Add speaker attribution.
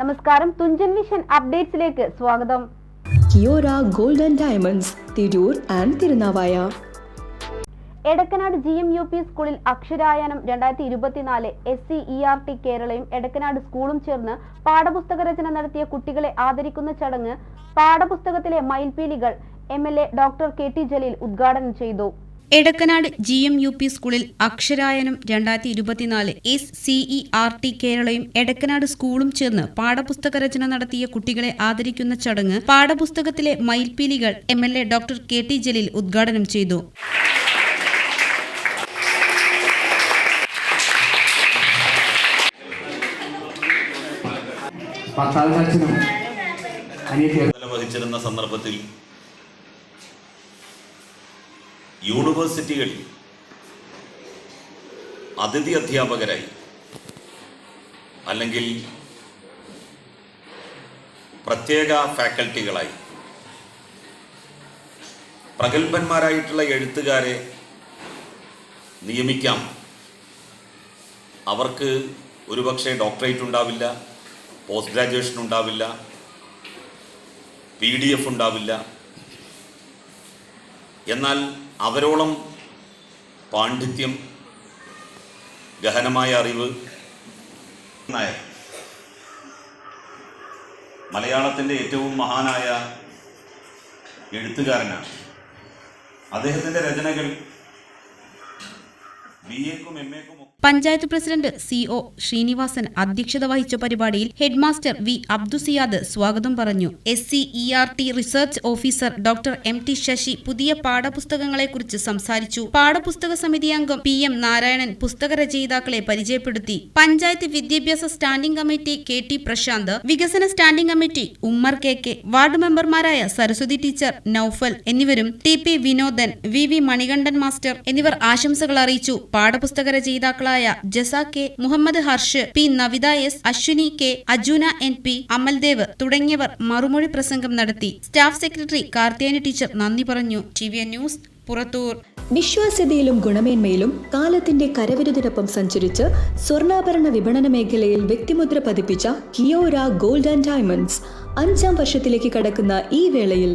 Speaker 1: നമസ്കാരം തുഞ്ചൻ മിഷൻ അപ്ഡേറ്റ്സിലേക്ക് സ്വാഗതം.
Speaker 2: Kiora golden and diamonds Tirur and Thirunavaya.
Speaker 1: Edakkanad G M U P സ്കൂളിൽ അക്ഷരായനം രണ്ടായിരത്തി ഇരുപത്തിനാല് S C E R T കേരളയും Edakkanad സ്കൂളും ചേർന്ന് പാഠപുസ്തക രചന നടത്തിയ കുട്ടികളെ ആദരിക്കുന്ന ചടങ്ങ് പാഠപുസ്തകത്തിലെ മയിൽപീലികൾ M L A doctor K T Jaleel ഉദ്ഘാടനം ചെയ്തു.
Speaker 3: Edakkanad G M U P സ്കൂളിൽ അക്ഷരായനം രണ്ടായിരത്തി ഇരുപത്തിനാല് S C E R T കേരളയും Edakkanad സ്കൂളും ചേർന്ന് പാഠപുസ്തക രചന നടത്തിയ കുട്ടികളെ ആദരിക്കുന്ന ചടങ്ങ് പാഠപുസ്തകത്തിലെ മയിൽപീലികൾ M L A doctor K T Jaleel ഉദ്ഘാടനം ചെയ്തു.
Speaker 4: വഹിച്ചിരുന്ന സന്ദർഭത്തിൽ യൂണിവേഴ്സിറ്റികളിൽ അതിഥി അധ്യാപകരായി അല്ലെങ്കിൽ പ്രത്യേക ഫാക്കൽറ്റികളായി പ്രഗത്ഭന്മാരായിട്ടുള്ള എഴുത്തുകാരെ നിയമിക്കാം. അവർക്ക് ഒരുപക്ഷെ ഡോക്ടറേറ്റ് ഉണ്ടാവില്ല പോസ്റ്റ് ഗ്രാജുവേഷൻ ഉണ്ടാവില്ല പി ഡി എഫ് ഉണ്ടാവില്ല. എന്നാൽ അവരോളം പാണ്ഡിത്യം ഗഹനമായ അറിവ് നായർ. മലയാളത്തിന്റെ ഏറ്റവും മഹാനായ എഴുത്തുകാരനാണ്. അദ്ദേഹത്തിന്റെ രചനകൾ
Speaker 3: panchayat president C O Srinivasan അധ്യക്ഷത വഹിച്ച പരിപാടിയിൽ ഹെഡ്മാസ്റ്റർ വി അബ്ദുസിയാദ് സ്വാഗതം പറഞ്ഞു. S C E R T research officer doctor M T Sasi പുതിയ പാഠപുസ്തകങ്ങളെക്കുറിച്ച് സംസാരിച്ചു. പാഠപുസ്തക സമിതി അംഗം പി എം നാരായണൻ പുസ്തക രചയിതാക്കളെ പരിചയപ്പെടുത്തി. പഞ്ചായത്ത് വിദ്യാഭ്യാസ standing committee K T Prasanth വികസന standing committee Ummer K K ward മെമ്പർമാരായ സരസ്വതി ടീച്ചർ നൌഫൽ എന്നിവരും T P Vinodan V V Manikandan master എന്നിവർ ആശംസകൾ അറിയിച്ചു. പാഠപുസ്തക രചയിതാക്കളായ ജസ K Muhammad Harsh P Navitha S Ashwini K Ajuna N P Amaldev തുടങ്ങിയവർ മറുമൊഴി പ്രസംഗം നടത്തി. സ്റ്റാഫ് സെക്രട്ടറി കാർത്തിയാനി ടീച്ചർ നന്ദി പറഞ്ഞു. T V news Purathur.
Speaker 2: വിശ്വാസ്യതയിലും ഗുണമേന്മയിലും കാലത്തിന്റെ കരവിരുതിനൊപ്പം സഞ്ചരിച്ച് സ്വർണാഭരണ വിപണന മേഖലയിൽ വ്യക്തിമുദ്ര പതിപ്പിച്ച കിയോര ഗോൾഡ് ആൻഡ് ഡയമണ്ട്സ് അഞ്ചാം വർഷത്തിലേക്ക് കടക്കുന്ന ഈ വേളയിൽ